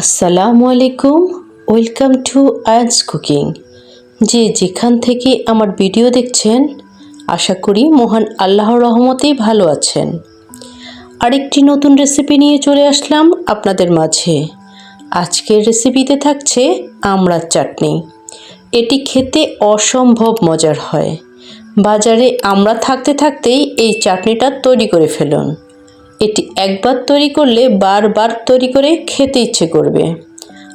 আসসালামু আলাইকুম, welcome to Ayans cooking. যে যেখান থেকে আমার ভিডিও দেখছেন, আশা করি মহান আল্লাহর রহমতেই ভালো আছেন। আরেকটি নতুন রেসিপি নিয়ে চলে আসলাম আপনাদের মাঝে। আজকের রেসিপিতে থাকছে আমড়ার চাটনি। এটি খেতে অসম্ভব মজার হয়। বাজারে আমরা থাকতে থাকতেই এই চাটনিটা তৈরি করে ফেলুন। এটি একবার তৈরি করলে বারবার তৈরি করে খেতে ইচ্ছে করবে।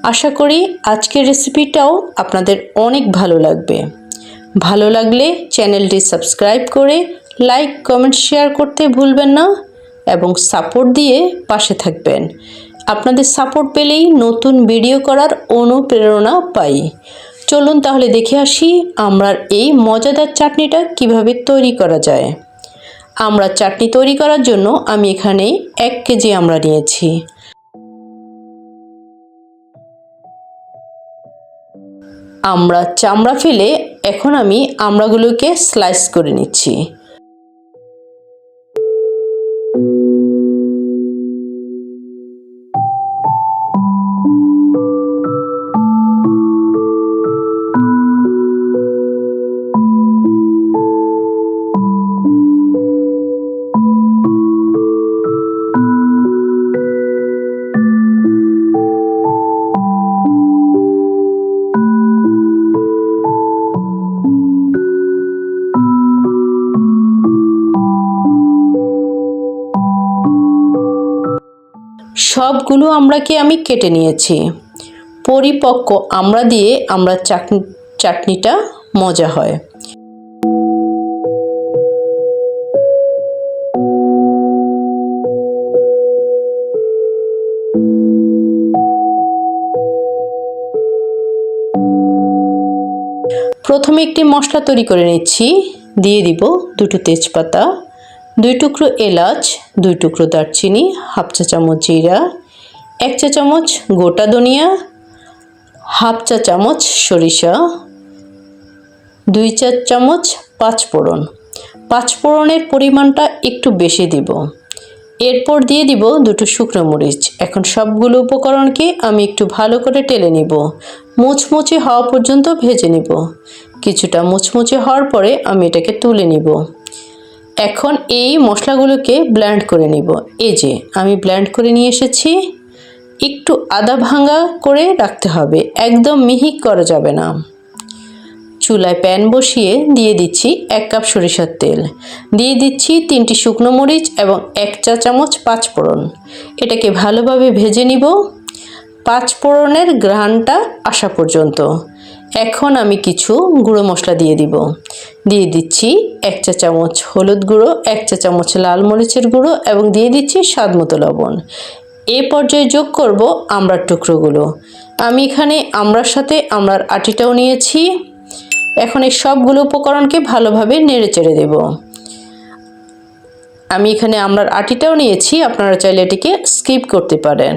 আশা করি আজকের রেসিপিটাও আপনাদের অনেক ভালো লাগবে। ভালো লাগলে চ্যানেলটি সাবস্ক্রাইব করে লাইক, কমেন্ট, শেয়ার করতে ভুলবেন না এবং সাপোর্ট দিয়ে পাশে থাকবেন। আপনাদের সাপোর্ট পেলেই নতুন ভিডিও করার অনুপ্রেরণা পাই। চলুন তাহলে দেখে আসি আমরা এই মজাদার চাটনিটা কীভাবে তৈরি করা যায়। আমরা চাটনি তৈরি করার জন্য আমি এখানে এক কেজি আমরা নিয়েছি। আমরা চামড়া ফেলে এখন আমি আমড়াগুলোকে স্লাইস করে নিচ্ছি। সবগুলো আমড়াকে আমি কেটে নিয়েছি। পরিপক্ক আমড়া দিয়ে আমরা চাটনি চাটনিটা মজা হয়। প্রথমে একটি মশলা তৈরি করে নিচ্ছি। দিয়ে দিব দুটো তেজপাতা। দুই টুকরো এলাচ, দুই টুকরো দারচিনি, হাফ চা চামচ জিরা, এক চা চামচ গোটা ধনিয়া, হাফ চা চামচ সরিষা, দুই চা চামচ পাঁচফোড়ন। পাঁচফোড়নের পরিমাণটা একটু বেশি দিব। এরপর দিয়ে দিব দুটো শুকনো মরিচ। এখন সবগুলো উপকরণকে আমি একটু ভালো করে টেলে নিব। মুচমুচে হওয়া পর্যন্ত ভেজে নিব। কিছুটা মুচমুচে হওয়ার পরে আমি এটাকে তুলে নিব। এখন এই মশলাগুলোকে ব্ল্যান্ড করে নিব। এই যে, আমি ব্ল্যান্ড করে নিয়ে এসেছি। একটু আদা ভাঙা করে রাখতে হবে। একদম মিহি করা যাবে না। চুলায় প্যান বসিয়ে দিয়ে দিচ্ছি এক কাপ সরিষার তেল। দিয়ে দিচ্ছি তিনটি শুকনো মরিচ এবং এক চা চামচ পাঁচফোড়ন এটাকে ভালোভাবে ভেজে নিব। পাঁচফোড়নের ঘ্রাণটা আসা পর্যন্ত। এখন আমি কিছু গুঁড়ো মশলা দিয়ে দিব। দিয়ে দিচ্ছি এক চা চামচ হলুদ গুঁড়ো, এক চা চামচ লাল মরিচের গুঁড়ো এবং দিয়ে দিচ্ছি স্বাদ মতো লবণ। এ পর্যায়ে যোগ করব আমড়ার টুকরোগুলো। আমি এখানে আমড়ার সাথে আমড়ার আটিটাও নিয়েছি। এখন এই সবগুলো উপকরণকে ভালোভাবে নেড়ে চেড়ে দেব। আমি এখানে আমড়ার আটিটাও নিয়েছি, আপনারা চাইলে এটিকে স্কিপ করতে পারেন।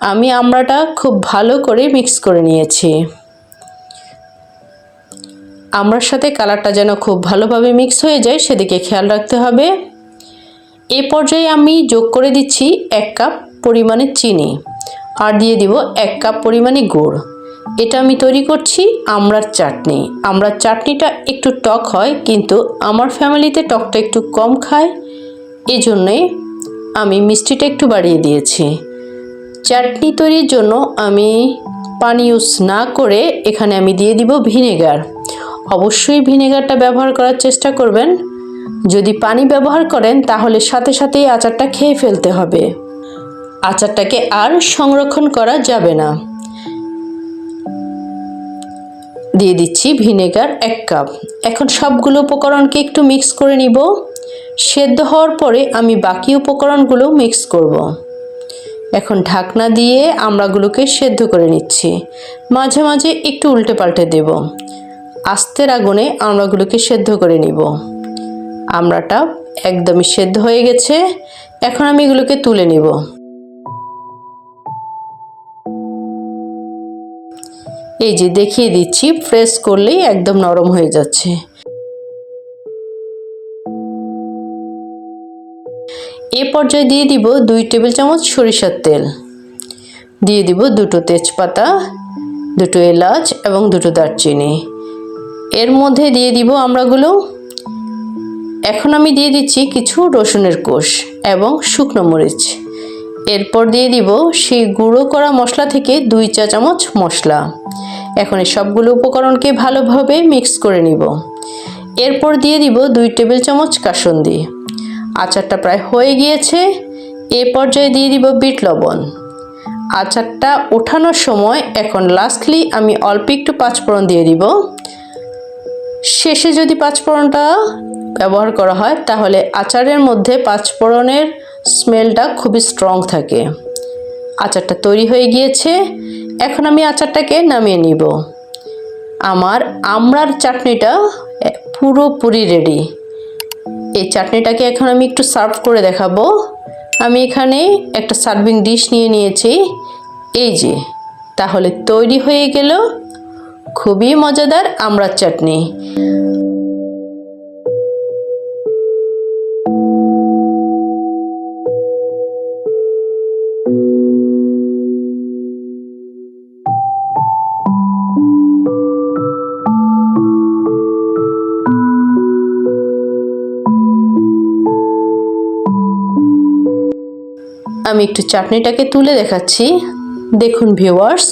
আমি আমড়াটা খুব ভালো করে মিক্স করে নিয়েছি। আমড়ার সাথে কালারটা যেন খুব ভালোভাবে মিক্স হয়ে যায়, সেদিকে খেয়াল রাখতে হবে। এ পর্যায়ে আমি যোগ করে দিচ্ছি এক কাপ পরিমাণে চিনি আর দিয়ে দিব এক কাপ পরিমাণে গুড়। এটা আমি তৈরি করছি আমড়ার চাটনি। আমড়ার চাটনিটা একটু টক হয়, কিন্তু আমার ফ্যামিলিতে টকটা একটু কম খায়। এই জন্যে আমি মিষ্টিটা একটু বাড়িয়ে দিয়েছি। চাটনি তৈরির জন্য আমি পানি ইউজ না করে এখানে আমি দিয়ে দিব ভিনেগার। অবশ্যই ভিনেগারটা ব্যবহার করার চেষ্টা করবেন। যদি পানি ব্যবহার করেন, তাহলে সাথে সাথেই আচারটা খেয়ে ফেলতে হবে। আচারটাকে আর সংরক্ষণ করা যাবে না। দিয়ে দিচ্ছি ভিনেগার এক কাপ। এখন সবগুলো উপকরণকে একটু মিক্স করে নিব। সেদ্ধ হওয়ার পরে আমি বাকি উপকরণগুলো মিক্স করব। এখন ঢাকনা দিয়ে আমড়াগুলোকে সেদ্ধ করে নিচ্ছি। মাঝে মাঝে একটু উল্টে পাল্টে দেব। আস্তের আগুনে আমড়াগুলোকে সেদ্ধ করে নিব। আমড়াটা একদমই সেদ্ধ হয়ে গেছে। এখন আমি এগুলোকে তুলে নিব। এই যে দেখিয়ে দিচ্ছি, ফ্রেশ করলেই একদম নরম হয়ে যাচ্ছে। এ পর্যায়ে দিয়ে দিব দুই টেবিল চামচ সরিষার তেল। দিয়ে দিব দুটো তেজপাতা, দুটো এলাচ এবং দুটো দারচিনি। এর মধ্যে দিয়ে দিব আমরাগুলো। এখন আমি দিয়ে দিচ্ছি কিছু রসুনের কোষ এবং শুকনো মরিচ। এরপর দিয়ে দিব সেই গুঁড়ো করা মশলা থেকে দুই চা চামচ মশলা। এখন এই সবগুলো উপকরণকে ভালোভাবে মিক্স করে নিব। এরপর দিয়ে দিব দুই টেবিল চামচ কাসন্দি। আচারটা প্রায় হয়ে গিয়েছে। এ পর্যায়ে দিয়ে দিব বিট লবণ। আচারটা ওঠানোর সময় এখন লাস্টলি আমি অল্প একটু পাঁচফোড়ন দিয়ে দিব। শেষে যদি পাঁচফোড়নটা ব্যবহার করা হয়, তাহলে আচারের মধ্যে পাঁচফোড়নের স্মেলটা খুবই স্ট্রং থাকে। আচারটা তৈরি হয়ে গিয়েছে। এখন আমি আচারটাকে নামিয়ে নিব। আমার আমড়ার চাটনিটা পুরোপুরি রেডি এই চাটনিটাকে এখন আমি একটু সার্ভ করে দেখাবো। আমি এখানে একটা সার্ভিং ডিশ নিয়ে নিয়েছি। এই যে, তাহলে তৈরি হয়ে গেল খুবই মজাদার আমড়ার চাটনি। আমি একটু চাটনিটাকে তুলে দেখাচ্ছি। দেখুন ভিউয়ার্স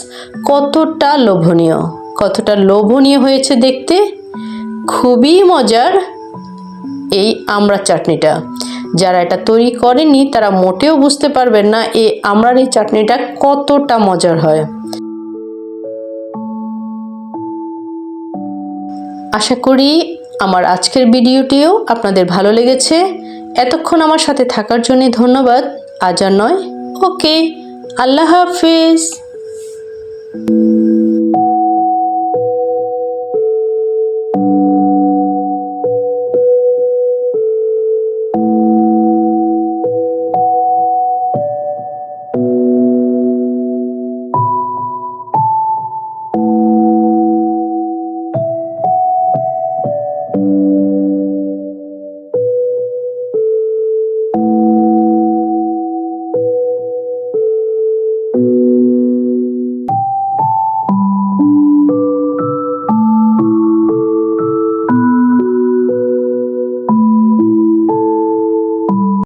কতটা লোভনীয়। কতটা লোভনীয় হয়েছে দেখতে? খুবই মজার এই আমড়া চাটনিটা। যারা এটা তৈরি করেনি, তারা মোটেও বুঝতে পারবেন না এই আমড়ার এই চাটনিটা কতটা মজার হয়। আশা করি আমার আজকের ভিডিওটিও আপনাদের ভালো লেগেছে। এতক্ষণ আমার সাথে থাকার জন্য ধন্যবাদ। আজ আর নয়। ওকে, আল্লাহ হাফিজ।